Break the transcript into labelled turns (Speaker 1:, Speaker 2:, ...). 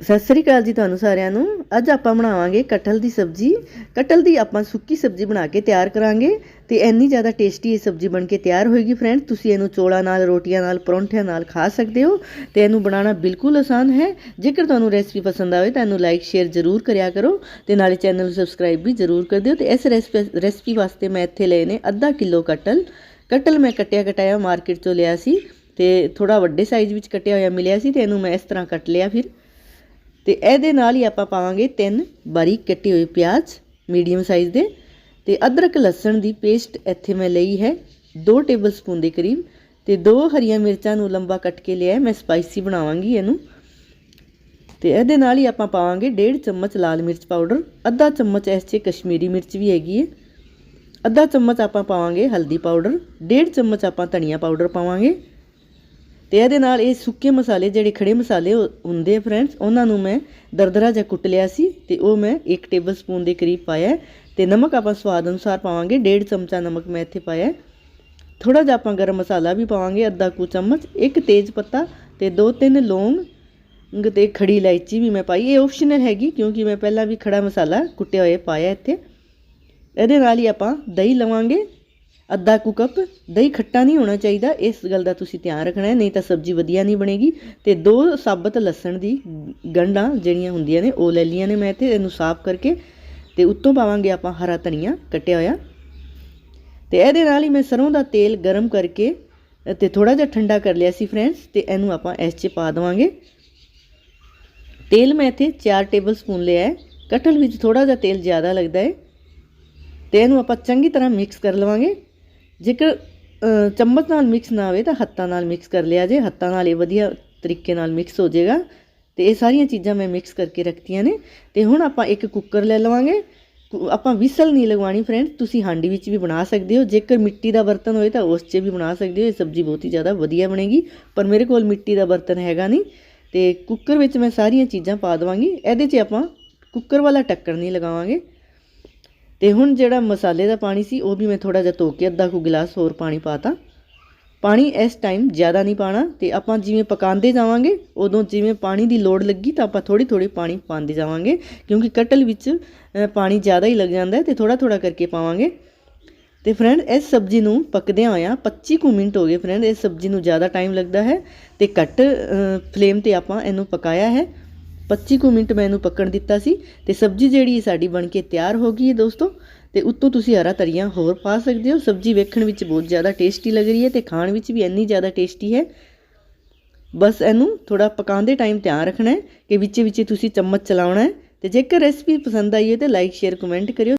Speaker 1: ਸਤਿ ਸ੍ਰੀ ਅਕਾਲ ਜੀ ਤੁਹਾਨੂੰ ਸਾਰਿਆਂ ਨੂੰ। ਅੱਜ ਆਪਾਂ ਬਣਾਵਾਂਗੇ ਕਟਲ ਦੀ ਸਬਜ਼ੀ। ਕਟਲ ਦੀ ਆਪਾਂ ਸੁੱਕੀ ਸਬਜ਼ੀ ਬਣਾ ਕੇ ਤਿਆਰ ਕਰਾਂਗੇ ਤੇ ਇੰਨੀ ਜ਼ਿਆਦਾ ਟੇਸਟੀ ਇਹ ਸਬਜ਼ੀ ਬਣ ਕੇ ਤਿਆਰ ਹੋਏਗੀ ਫਰੈਂਡ। ਤੁਸੀਂ ਇਹਨੂੰ ਚੋਲਾਂ ਨਾਲ, ਰੋਟੀਆਂ ਨਾਲ, ਪਰੌਂਠਿਆਂ ਨਾਲ ਖਾ ਸਕਦੇ ਹੋ ਤੇ ਇਹਨੂੰ ਬਣਾਉਣਾ ਬਿਲਕੁਲ ਆਸਾਨ ਹੈ। ਜੇਕਰ ਤੁਹਾਨੂੰ ਰੈਸਪੀ ਪਸੰਦ ਆਵੇ ਤਾਂ ਇਹਨੂੰ ਲਾਈਕ, ਸ਼ੇਅਰ ਜ਼ਰੂਰ ਕਰਿਆ ਕਰੋ ਤੇ ਨਾਲੇ ਚੈਨਲ ਨੂੰ ਸਬਸਕ੍ਰਾਈਬ ਵੀ ਜ਼ਰੂਰ ਕਰ ਦਿਓ ਤੇ ਇਸ ਰੈਸਪੀ ਰੈਸਪੀ ਵਾਸਤੇ ਮੈਂ ਇੱਥੇ ਲਏ ਨੇ ਅੱਧਾ ਕਿਲੋ ਕਟਲ ਕਟਲ ਮੈਂ ਕੱਟਿਆ ਕਟਾਇਆ ਮਾਰਕੀਟ ਤੋਂ ਲਿਆ ਸੀ ਤੇ ਥੋੜਾ ਵੱਡੇ ਸਾਈਜ਼ ਵਿੱਚ ਕੱਟਿਆ ਹੋਇਆ ਮਿਲਿਆ ਸੀ ਤੇ ਇਹਨੂੰ ਮੈਂ ਇਸ ਤਰ੍ਹਾਂ ਕੱਟ ਲਿਆ ਫਿਰ। ਤੇ ਇਹਦੇ ਨਾਲ ਹੀ ਆਪਾਂ ਪਾਵਾਂਗੇ ਤਿੰਨ ਬਾਰੀਕ ਕੱਟੇ ਹੋਏ ਪਿਆਜ਼ ਮੀਡੀਅਮ ਸਾਈਜ਼ ਦੇ ਤੇ ਅਦਰਕ ਲਸਣ ਦੀ ਪੇਸਟ ਇੱਥੇ ਮੈਂ ਲਈ ਹੈ 2 ਟੇਬਲਸਪੂਨ ਦੇ ਕਰੀਬ ਤੇ ਦੋ ਹਰੀਆਂ ਮਿਰਚਾਂ ਨੂੰ ਲੰਬਾ ਕੱਟ ਕੇ ਲਿਆ ਮੈਂ ਸਪਾਈਸੀ ਬਣਾਵਾਂਗੀ ਇਹਨੂੰ। ਤੇ ਇਹਦੇ ਨਾਲ ਹੀ ਆਪਾਂ ਪਾਵਾਂਗੇ 1.5 ਚਮਚ ਲਾਲ ਮਿਰਚ ਪਾਊਡਰ, ਅੱਧਾ ਚਮਚ ਇਸ 'ਚ ਕਸ਼ਮੀਰੀ ਮਿਰਚ ਵੀ ਹੈਗੀ ਹੈ। ਅੱਧਾ ਚਮਚ ਆਪਾਂ ਪਾਵਾਂਗੇ ਹਲਦੀ ਪਾਊਡਰ 1.5 ਚਮਚ ਆਪਾਂ ਧਨੀਆ ਪਾਊਡਰ ਪਾਵਾਂਗੇ। ਤੇ ਇਹਦੇ ਨਾਲ ਇਹ ਸੁੱਕੇ ਮਸਾਲੇ, ਜਿਹੜੇ ਖੜੇ ਮਸਾਲੇ ਹੁੰਦੇ ਆ ਫਰੈਂਡਸ ਉਹਨਾਂ ਨੂੰ ਮੈਂ ਦਰਦਰਾ ਜਿਹਾ ਕੁੱਟ ਲਿਆ ਸੀ ਤੇ ਉਹ ਮੈਂ 1 ਟੇਬਲਸਪੂਨ ਦੇ ਕਰੀਬ ਪਾਇਆ ਤੇ ਨਮਕ ਆਪਾਂ ਸਵਾਦ ਅਨੁਸਾਰ ਪਾਵਾਂਗੇ 1.5 ਚਮਚਾ ਨਮਕ ਮੈਂ ਇੱਥੇ ਪਾਇਆ ਥੋੜਾ ਜਿਹਾ ਆਪਾਂ ਗਰਮ ਮਸਾਲਾ ਵੀ ਪਾਵਾਂਗੇ, ਅੱਧਾ ਕੁ ਚਮਚ, ਇੱਕ ਤੇਜ਼ ਪੱਤਾ ਤੇ ਦੋ ਤਿੰਨ ਲੌਂਗ ਤੇ ਖੜੀ ਇਲਾਇਚੀ ਵੀ ਮੈਂ ਪਾਈ। ਇਹ ਆਪਸ਼ਨਲ ਹੈਗੀ ਕਿਉਂਕਿ ਮੈਂ ਪਹਿਲਾਂ ਵੀ ਖੜਾ ਮਸਾਲਾ ਕੁੱਟਿਆ ਹੋਇਆ, ਪਾਇਆ ਇੱਥੇ। ਇਹਦੇ ਨਾਲ ਹੀ ਆਪਾਂ ਦਹੀਂ ਲਵਾਂਗੇ ਅੱਧਾ ਕੁ ਕੱਪ ਦਹੀਂ ਖੱਟਾ ਨਹੀਂ ਹੋਣਾ ਚਾਹੀਦਾ। ਇਸ ਗੱਲ ਦਾ ਤੁਸੀਂ ਧਿਆਨ ਰੱਖਣਾ ਹੈ, ਨਹੀਂ ਤਾਂ ਸਬਜ਼ੀ ਵਧੀਆ ਨਹੀਂ ਬਣੇਗੀ। ਤੇ ਦੋ ਸਾਬਤ ਲਸਣ ਦੀ ਗੰਢਾਂ ਜਿਹੜੀਆਂ ਹੁੰਦੀਆਂ ਨੇ, ਉਹ ਲੈ ਲੀਆਂ ਨੇ ਮੈਂ ਤੇ, ਇਹਨੂੰ ਸਾਫ਼ ਕਰਕੇ ਤੇ ਉੱਤੋਂ ਪਾਵਾਂਗੇ ਆਪਾਂ ਹਰਾ ਧਨੀਆ ਕੱਟਿਆ ਹੋਇਆ। ਤੇ ਇਹਦੇ ਨਾਲ ਹੀ ਮੈਂ ਸਰੋਂ ਦਾ ਤੇਲ ਗਰਮ ਕਰਕੇ ਤੇ ਥੋੜਾ ਜਿਹਾ ਠੰਡਾ ਕਰ ਲਿਆ ਸੀ ਫਰੈਂਡਸ, ਤੇ ਇਹਨੂੰ ਆਪਾਂ ਇਸ 'ਚ ਪਾ ਦੇਵਾਂਗੇ। ਤੇਲ ਮੈਂ ਇੱਥੇ 4 ਟੇਬਲ ਸਪੂਨ ਲਿਆ ਹੈ। ਕਟਹਲ ਵਿੱਚ ਥੋੜਾ ਜਿਹਾ ਤੇਲ ਜ਼ਿਆਦਾ ਲੱਗਦਾ ਹੈ। ਤੇ ਇਹਨੂੰ ਆਪਾਂ ਚੰਗੀ ਤਰ੍ਹਾਂ ਮਿਕਸ ਕਰ ਲਵਾਂਗੇ। ਜੇਕਰ ਚਮਚ ਨਾਲ ਮਿਕਸ ਨਾ ਹੋਵੇ ਤਾਂ ਹੱਥਾਂ ਨਾਲ ਮਿਕਸ ਕਰ ਲਿਆ ਜੇ। ਹੱਥਾਂ ਨਾਲ ਇਹ ਵਧੀਆ ਤਰੀਕੇ ਨਾਲ ਮਿਕਸ ਹੋ ਜਾਏਗਾ। ਤੇ ਇਹ ਸਾਰੀਆਂ ਚੀਜ਼ਾਂ ਮੈਂ ਮਿਕਸ ਕਰਕੇ ਰੱਖਤੀਆਂ ਨੇ। ਤੇ ਹੁਣ ਆਪਾਂ ਇੱਕ ਕੁੱਕਰ ਲੈ ਲਵਾਂਗੇ। ਆਪਾਂ ਵਿਸਲ ਨਹੀਂ ਲਗਵਾਣੀ ਫਰੈਂਡ ਤੁਸੀਂ ਹਾਂਡੀ ਵਿੱਚ ਵੀ ਬਣਾ ਸਕਦੇ ਹੋ। ਜੇਕਰ ਮਿੱਟੀ ਦਾ ਬਰਤਨ ਹੋਏ ਤਾਂ ਉਸ 'ਚ ਵੀ ਬਣਾ ਸਕਦੇ ਹੋ। ਇਹ ਸਬਜ਼ੀ ਬਹੁਤ ਹੀ ਜ਼ਿਆਦਾ ਵਧੀਆ ਬਣੇਗੀ। ਪਰ ਮੇਰੇ ਕੋਲ ਮਿੱਟੀ ਦਾ ਬਰਤਨ ਹੈਗਾ ਨਹੀਂ। ਤੇ ਕੁੱਕਰ ਵਿੱਚ ਮੈਂ ਸਾਰੀਆਂ ਚੀਜ਼ਾਂ ਪਾ ਦਵਾਂਗੀ। ਇਹਦੇ 'ਚ ਆਪਾਂ ਕੁੱਕਰ ਵਾਲਾ ਟੱਕਰ ਨਹੀਂ ਲਗਾਵਾਂਗੇ। ਤੇ ਹੁਣ ਜਿਹੜਾ ਮਸਾਲੇ ਦਾ ਪਾਣੀ ਸੀ, ਉਹ ਵੀ ਮੈਂ ਥੋੜਾ ਜਿਹਾ ਧੋ ਕੇ ਅੱਧਾ ਕੁ ਗਲਾਸ ਹੋਰ ਪਾਣੀ ਪਾਤਾ ਪਾਣੀ ਇਸ ਟਾਈਮ ਜ਼ਿਆਦਾ ਨਹੀਂ ਪਾਣਾ ਤੇ ਆਪਾਂ ਜਿਵੇਂ ਪਕਾਉਂਦੇ ਜਾਵਾਂਗੇ, ਉਦੋਂ ਜਿਵੇਂ ਪਾਣੀ ਦੀ ਲੋੜ ਲੱਗੀ ਤਾਂ ਆਪਾਂ ਥੋੜੀ ਥੋੜੀ ਪਾਣੀ ਪਾਉਂਦੇ ਜਾਵਾਂਗੇ, ਕਿਉਂਕਿ ਕਟਲ ਵਿੱਚ ਪਾਣੀ ਜ਼ਿਆਦਾ ਹੀ ਲੱਗ ਜਾਂਦਾ ਹੈ ਤੇ ਥੋੜਾ ਥੋੜਾ ਕਰਕੇ ਪਾਵਾਂਗੇ। ਤੇ ਫਰੈਂਡ ਇਸ ਸਬਜ਼ੀ ਨੂੰ ਪੱਕਦਿਆਂ ਹੋਇਆਂ 25 ਕੁ ਮਿੰਟ ਹੋ ਗਏ ਫਰੈਂਡ ਇਸ ਸਬਜ਼ੀ ਨੂੰ ਜ਼ਿਆਦਾ ਟਾਈਮ ਲੱਗਦਾ ਹੈ ਤੇ ਘੱਟ ਫਲੇਮ ਤੇ ਆਪਾਂ ਇਹਨੂੰ ਪਕਾਇਆ ਹੈ। 25 ਕੁ ਮਿੰਟ ਮੈਂ ਇਹਨੂੰ ਪੱਕਣ ਦਿੱਤਾ ਸੀ ਤੇ ਸਬਜ਼ੀ ਜਿਹੜੀ ਸਾਡੀ ਬਣ ਕੇ ਤਿਆਰ ਹੋ ਗਈ ਹੈ ਦੋਸਤੋ, ਤੇ ਉੱਤੋਂ ਤੁਸੀਂ ਹਰਾ ਧਰੀਆਂ ਹੋਰ ਪਾ ਸਕਦੇ ਹੋ। ਸਬਜ਼ੀ ਵੇਖਣ ਵਿੱਚ ਬਹੁਤ ਜ਼ਿਆਦਾ ਟੇਸਟੀ ਲੱਗ ਰਹੀ ਹੈ ਤੇ ਖਾਣ ਵਿੱਚ ਵੀ ਇੰਨੀ ਜ਼ਿਆਦਾ ਟੇਸਟੀ ਹੈ। ਬਸ ਇਹਨੂੰ ਥੋੜਾ ਪਕਾਉਂਦੇ ਟਾਈਮ ਧਿਆਨ ਰੱਖਣਾ ਹੈ ਕਿ ਵਿੱਚੇ ਵਿੱਚੇ ਤੁਸੀਂ ਚਮਚ ਚਲਾਉਣਾ ਹੈ ਤੇ ਜੇਕਰ ਰੈਸਪੀ ਪਸੰਦ ਆਈ ਹੈ ਤੇ ਲਾਈਕ ਸ਼ੇਅਰ ਕਮੈਂਟ ਕਰਿਓ।